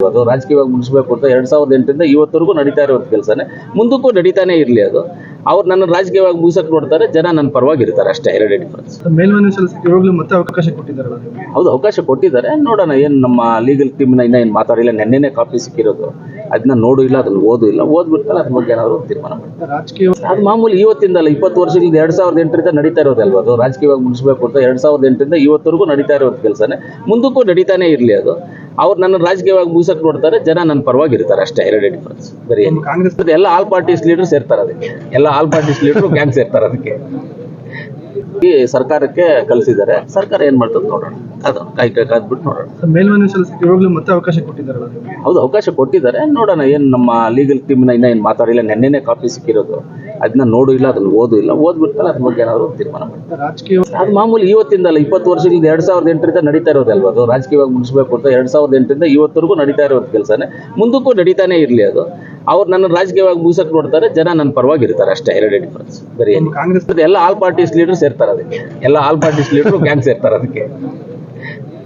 ಅದು ರಾಜಕೀಯವಾಗಿ ಮುಗಿಸ್ಬೇಕು ಅಂತ ಎರಡ್ ಸಾವಿರದ ಎಂಟರಿಂದ ಇವತ್ತರೆಗೂ ನಡೀತಾ ಇರೋ ಕೆಲಸನೇ. ಮುಂದಕ್ಕೂ ನಡೀತಾನೆ ಇರಲಿ ಅದು. ಅವ್ರು ನನ್ನ ರಾಜಕೀಯವಾಗಿ ಮುಗಿಸಕ್ ನೋಡ್ತಾರೆ ಜನ ನನ್ನ ಪರವಾಗಿ ಇರ್ತಾರೆ ಅಷ್ಟೇ ಎರಡೇ ಡಿಫರೆನ್ಸ್ ಮೇಲ್ಮನೆ ಸಲ್ಲಿಸಕ್ಕೆ ಮತ್ತೆ ಅವಕಾಶ ಕೊಟ್ಟಿದ್ದಾರೆ ಹೌದು ಅವಕಾಶ ಕೊಟ್ಟಿದ್ದಾರೆ. ನೋಡೋಣ ಏನು ನಮ್ಮ ಲೀಗಲ್ ಟೀಮ್ನ ಇನ್ನ ಏನು ಮಾತಾಡಿಲ್ಲ ನೆನ್ನೆನೇ ಕಾಪಿ ಸಿಕ್ಕಿರೋದು. ಅದನ್ನ ನೋಡು ಇಲ್ಲ ಅದನ್ನ ಓದು ಇಲ್ಲ ಓದ್ಬಿಟ್ಮೇಲೆ ಅದ್ರ ಬಗ್ಗೆ ಏನಾದ್ರು ತೀರ್ಮಾನ ಮಾಡ್ತಾರೆ ರಾಜಕೀಯ ಅದು ಮಾಮೂಲಿ ಇವತ್ತಿಂದಲ್ಲ ಇಪ್ಪತ್ತು ವರ್ಷದಿಂದ ಎರಡ್ ಸಾವಿರದ ಎಂಟರಿಂದ ನಡೀತಾ ಇರೋದಲ್ವ ಅದು? ರಾಜಕೀಯವಾಗಿ ಮುಗಿಸ್ಬೇಕು ಅಂತ ಎರಡ್ ಸಾವಿರದ ಎಂಟರಿಂದ ಇವತ್ತರೆಗೂ ನಡೀತಾ ಇರೋ ಕೆಲಸನೇ. ಮುಂದಕ್ಕೂ ನಡೀತಾನೆ ಇರಲಿ ಅದು. ಅವ್ರು ನನ್ನ ರಾಜಕೀಯವಾಗಿ ಮುಗಿಸಕ್ ನೋಡ್ತಾರೆ ಜನ ನನ್ನ ಪರವಾಗಿ ಇರ್ತಾರೆ ಅಷ್ಟೇ ಎರಡೇ ಡಿಫರೆನ್ಸ್ ಬರೀ ಕಾಂಗ್ರೆಸ್ ಎಲ್ಲ ಆಲ್ ಪಾರ್ಟೀಸ್ ಲೀಡರ್ ಸೇರ್ತಾರೆ ಅದಕ್ಕೆ. ಎಲ್ಲ ಆಲ್ ಪಾರ್ಟೀಸ್ ಲೀಡರ್ ಗ್ಯಾಂಗ್ ಸೇರ್ತಾರೆ ಅದಕ್ಕೆ. ಈ ಸರ್ಕಾರಕ್ಕೆ ಕಲಿಸಿದ್ದಾರೆ ಸರ್ಕಾರ ಏನ್ ಮಾಡ್ತದೆ ನೋಡೋಣ. ಅದು ಕೈ ಕೈ ಕಾದ್ಬಿಟ್ಟು ನೋಡೋಣ. ಮೇಲ್ಮನವಿ ಸಲ್ಲಿಸಕ್ಕೆ ಇವಾಗಲೂ ಮತ್ತೆ ಅವಕಾಶ ಕೊಟ್ಟಿದ್ದಾರೆ ಹೌದು ಅವಕಾಶ ಕೊಟ್ಟಿದ್ದಾರೆ. ನೋಡೋಣ ಏನು ನಮ್ಮ ಲೀಗಲ್ ಟೀಮ್ನ ಇನ್ನ ಏನು ಮಾತಾಡಿಲ್ಲ ನೆನ್ನೆನೇ ಕಾಪಿ ಸಿಕ್ಕಿರೋದು. ಅದನ್ನ ನೋಡು ಇಲ್ಲ ಅದನ್ನ ಓದು ಇಲ್ಲ ಓದ್ಬಿಟ್ಮೇಲೆ ಅದ್ರ ಬಗ್ಗೆ ಏನಾದ್ರು ತೀರ್ಮಾನ ಮಾಡ್ತಾರೆ ರಾಜಕೀಯ ಅದು ಮಾಮೂಲಿ ಇವತ್ತಿಂದಲ್ಲ ಇಪ್ಪತ್ತು ವರ್ಷದಿಂದ ಎರಡ್ ಸಾವಿರದ ಎಂಟರಿಂದ ನಡೀತಾ ಇರೋದಲ್ವ ಅದು ರಾಜಕೀಯವಾಗಿ ಮುಗಿಸ್ಬೇಕು ಅಂತ ಎರಡ್ ಸಾವಿರದ ಎಂಟರಿಂದ ಇವತ್ತರೆಗೂ ನಡೀತಾ ಇರೋದು ಕೆಲಸನೇ. ಮುಂದಕ್ಕೂ ನಡೀತಾನೆ ಇರಲಿ ಅದು. ಅವ್ರು ನನ್ನ ರಾಜಕೀಯವಾಗಿ ಮುಗಿಸಕ್ ನೋಡ್ತಾರೆ ಜನ ನನ್ನ ಪರವಾಗಿ ಇರ್ತಾರೆ ಅಷ್ಟೇ ಎರಡೇ ಡಿಫರೆನ್ಸ್ ಬರೀ ಕಾಂಗ್ರೆಸ್ ಎಲ್ಲ ಆಲ್ ಪಾರ್ಟೀಸ್ ಲೀಡರ್ ಸೇರ್ತಾರೆ ಅದಕ್ಕೆ. ಎಲ್ಲ ಆಲ್ ಪಾರ್ಟೀಸ್ ಲೀಡರ್ ಗ್ಯಾಂಗ್ ಸೇರ್ತಾರೆ ಅದಕ್ಕೆ.